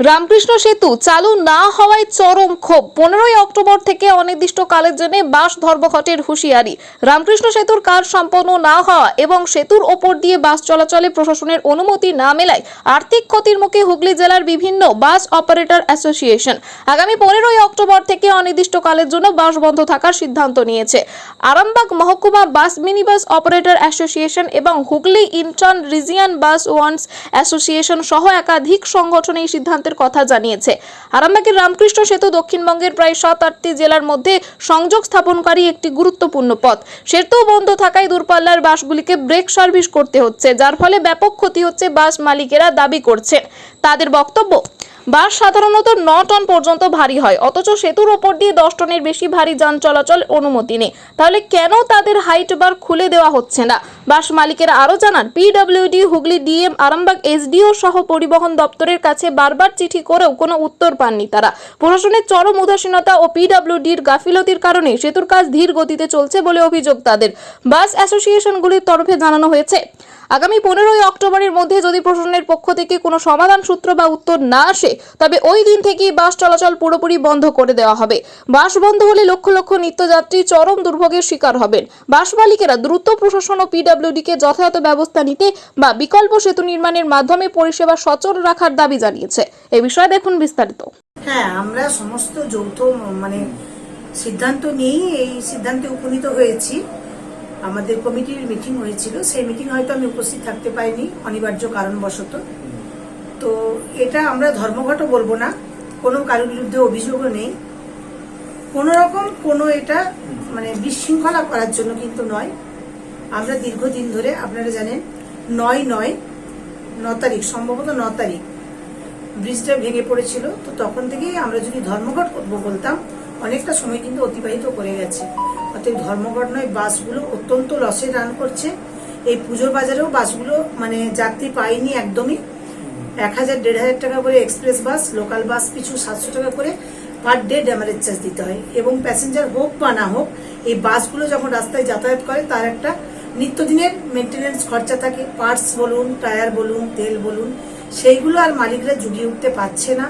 রামকৃষ্ণ সেতু চালু না হওয়ায় চরম ক্ষোভ। পনেরোই অক্টোবর থেকে অনির্দিষ্টকালের জন্য বাস ধর্মঘটের হুঁশিয়ারি। রামকৃষ্ণ সেতুর কাজ সম্পন্ন না হওয়া এবং সেতুর ওপর দিয়ে বাস চলাচলে প্রশাসনের অনুমতি না মেলায় আর্থিক ক্ষতির মুখে হুগলি জেলার বিভিন্ন বাস অপারেটর অ্যাসোসিয়েশন আগামী পনেরোই অক্টোবর থেকে অনির্দিষ্টকালের জন্য বাস বন্ধ থাকার সিদ্ধান্ত নিয়েছে। আরামবাগ মহকুমা বাস মিনিবাস অপারেটর অ্যাসোসিয়েশন এবং Hooghly inter region bus owners association সহ একাধিক সংগঠন এই সিদ্ধান্তের কথা জানিয়েছে। আরামবাগের রামকৃষ্ণ সেতু দক্ষিণবঙ্গের প্রায় সাত আটটি জেলার মধ্যে সংযোগ স্থাপনকারী একটি গুরুত্বপূর্ণ পথ। সেতু বন্ধ থাকায় দূরপাল্লার বাসগুলিকে ব্রেক সার্ভিস করতে হচ্ছে, যার ফলে ব্যাপক ক্ষতি হচ্ছে বাস মালিকেরা দাবি করছেন। তাদের বক্তব্য বাস সাধারণত ন টন পর্যন্ত ভারী হয়, অথচ সেতুর ওপর দিয়ে দশ টনের বেশি ভারী যান চলাচল অনুমতি নেই। তাহলে কেন তাদের হাইট বার খুলে দেওয়া হচ্ছে না? বাস মালিকেরা আরও জানান, PWD, Hooghly DM, Arambagh SDO সহ পরিবহন দপ্তরের কাছে বারবার চিঠি করেও কোনো উত্তর পাননি তারা। প্রশাসনের চরম উদাসীনতা ও পিডব্লিউডির গাফিলতির কারণে সেতুর কাজ ধীর গতিতে চলছে বলে অভিযোগ তাদের। বাস অ্যাসোসিয়েশনগুলির তরফে জানানো হয়েছে আগামী পনেরোই অক্টোবরের মধ্যে যদি প্রশাসনের পক্ষ থেকে কোনো সমাধান সূত্র বা উত্তর না আসে, তবে ওই দিন থেকেই বাস চলাচল পুরোপুরি বন্ধ করে দেওয়া হবে। বাস বন্ধ হলে লক্ষ লক্ষ নিত্যযাত্রী চরম দুর্ভোগের শিকার হবেন। বাস মালিকেরা দ্রুত প্রশাসন ও পিডব্লিউডিকে যথাযথ ব্যবস্থা নিতে বা বিকল্প সেতু নির্মাণের মাধ্যমে পরিষেবা সচল রাখার দাবি জানিয়েছে। এ বিষয়ে দেখুন বিস্তারিত। হ্যাঁ আমরা সমস্ত যৌথ মানে সিদ্ধান্ত নিয়েই এই সিদ্ধান্তে উপনীত হয়েছি। আমাদের কমিটির মিটিং হয়েছিল। সেই মিটিং হয়তো আমি উপস্থিত থাকতে পারিনি, অনিবার্য কারণবশত। তো এটা আমরা ধর্মঘটও বলব না, কোনো কারোর বিরুদ্ধে অভিযোগও নেই। কোনো রকম কোনো এটা মানে বিশৃঙ্খলা করার জন্য কিন্তু নয়। আমরা দীর্ঘদিন ধরে, আপনারা জানেন, নয় নয়, ন তারিখ, সম্ভবত ন তারিখ, ব্রিজটা ভেঙে পড়েছিল। তো তখন থেকেই আমরা যদি ধর্মঘট করব বলতাম অনেকটা সময় কিন্তু অতিবাহিত করে গেছে। অর্থাৎ ধর্মঘট নয়, বাসগুলো অত্যন্ত লসে রান করছে। এই পুজোর বাজারেও বাসগুলো মানে যাত্রী পায়নি একদমই। এক হাজার, দেড় হাজার টাকা করে এক্সপ্রেস বাস লোকাল বাস পিছু সাতশো টাকা করে পার ডে ড্যামারেজ চার্জ দিতে হয়। এবং প্যাসেঞ্জার হোক বা না হোক, এই বাসগুলো যখন রাস্তায় যাতায়াত করে, তার একটা নিত্যদিনের মেনটেনেন্স খরচা থাকে। পার্টস বলুন টায়ার বলুন, তেল বলুন, সেইগুলো আর মালিকরা জুগিয়ে উঠতে পারছে না।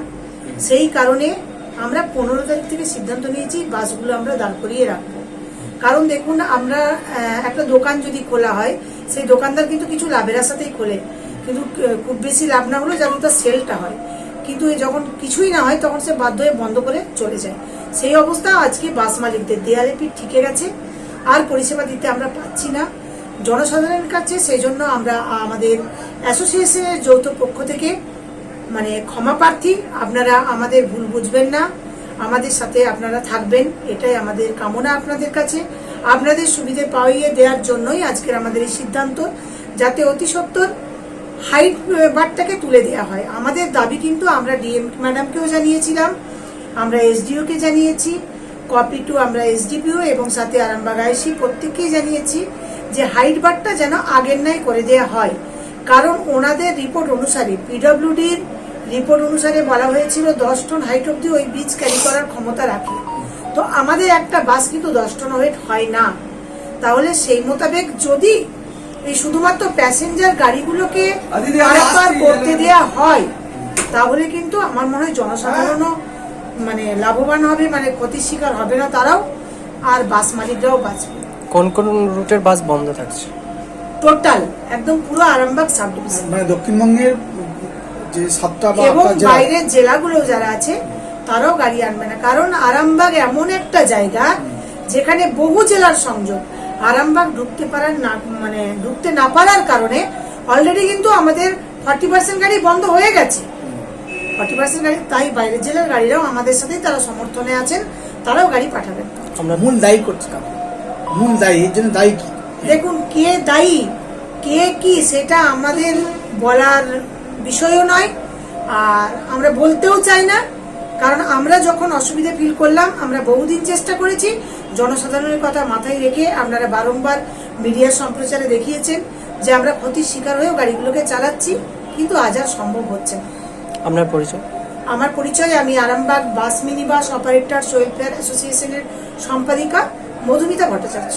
সেই কারণে আমরা পনেরো তারিখ থেকে সিদ্ধান্ত নিয়েছি, বাসগুলো আমরা দাঁড় করিয়ে রাখব। কারণ দেখুন, আমরা একটা দোকান যদি খোলা হয়, সেই দোকানদার কিন্তু কিছু লাভের আশাতেই খোলে। কিন্তু খুব বেশি লাভ না হলেও যেন তার সেলটা হয়। কিন্তু যখন কিছুই না হয়, তখন সে বাধ্য হয়ে বন্ধ করে চলে যায়। সেই অবস্থা আজকে বাস মালিকদের। দেয়ালে পিঠ ঠিকে গেছে, আর পরিষেবা দিতে আমরা পাচ্ছি না। জনসাধারণের কাছে সেই জন্য আমরা আমাদের অ্যাসোসিয়েশনের যৌথ পক্ষ থেকে মানে ক্ষমা প্রার্থী, আপনারা আমাদের ভুল বুঝবেন না। আমাদের সাথে আপনারা থাকবেন, এটাই আমাদের কামনা আপনাদের কাছে। আপনাদের সুবিধে পাইয়ে দেওয়ার জন্যই আজকের আমাদের এই সিদ্ধান্ত, যাতে অতি সত্বর হাইট বারটাকে তুলে দেওয়া হয়। আমাদের দাবি কিন্তু আমরা ডিএম ম্যাডামকেও জানিয়েছিলাম, আমরা এসডিওকে জানিয়েছি, কপি টু আমরা এসডিপিও এবং সাথে আরামবাগ আইসি প্রত্যেককেই জানিয়েছি যে হাইট বারটা যেন আগের নাই করে দেওয়া হয়। কারণ ওনাদের রিপোর্ট অনুসারে পিডব্লিউডির রিপোর্ট অনুসারে বলা হয়েছিল দশ টন হাইট অব্দি ওই বীজ ক্যারি করার ক্ষমতা রাখে। তো আমাদের একটা বাস কিন্তু দশ টন ওয়েট হয় না। তাহলে সেই মোতাবেক যদি এই শুধুমাত্র প্যাসেঞ্জার গাড়িগুলোকে পারাপার করতে দেওয়া হয় তাহলে কিন্তু আমার মনে হয় জনসাধারণও মানে লাভবান হবে মানে ক্ষতির শিকার হবে না তারাও আর বাস মালিকরাও বাঁচবে। কোন কোন রুটের বাস বন্ধ থাকছে? টোটাল একদম পুরো আরামবাগ সাব ডিভিশন মানে দক্ষিণবঙ্গের যে সাতটা বা এবং আটটা জেলা। বাইরের জেলাগুলো যারা আছে তারাও গাড়ি আনবে না। কারণ আরামবাগ এমন একটা জায়গা যেখানে বহু জেলার সংযোগ। আরামবাগ ঢুকতে পারার না মানে ঢুকতে না পারার কারণে অলরেডি কিন্তু আমাদের ফর্টি পার্সেন্ট গাড়ি বন্ধ হয়ে গেছে। ফর্টি পার্সেন্ট গাড়ি তাই বাইরের জেলার গাড়িরাও আমাদের সাথেই তারা সমর্থনে আছেন তারাও গাড়ি পাঠাবেন। আমরা মূল দায়ী করছে? মূল দায়ী এর জন্য দায়ী কি? দেখুন কে দায়ী কে কি সেটা আমাদের বলার বিষয়ও নয় আর আমরা বলতেও চাই না কারণ আমরা যখন অসুবিধে ফিল করলাম আমরা বহুদিন চেষ্টা করেছি জনসাধারণের কথা মাথায় রেখে আপনারা বারংবার মিডিয়ার সম্প্রচারে দেখিয়েছেন যে আমরা ক্ষতির শিকার হয়েও গাড়িগুলোকে চালাচ্ছি কিন্তু আজ আর সম্ভব হচ্ছে না। আপনার পরিচয়? আমার পরিচয় আমি Arambagh bus mini bus operator welfare অ্যাসোসিয়েশনের সম্পাদিকা মধুমিতা ভট্টাচার্য।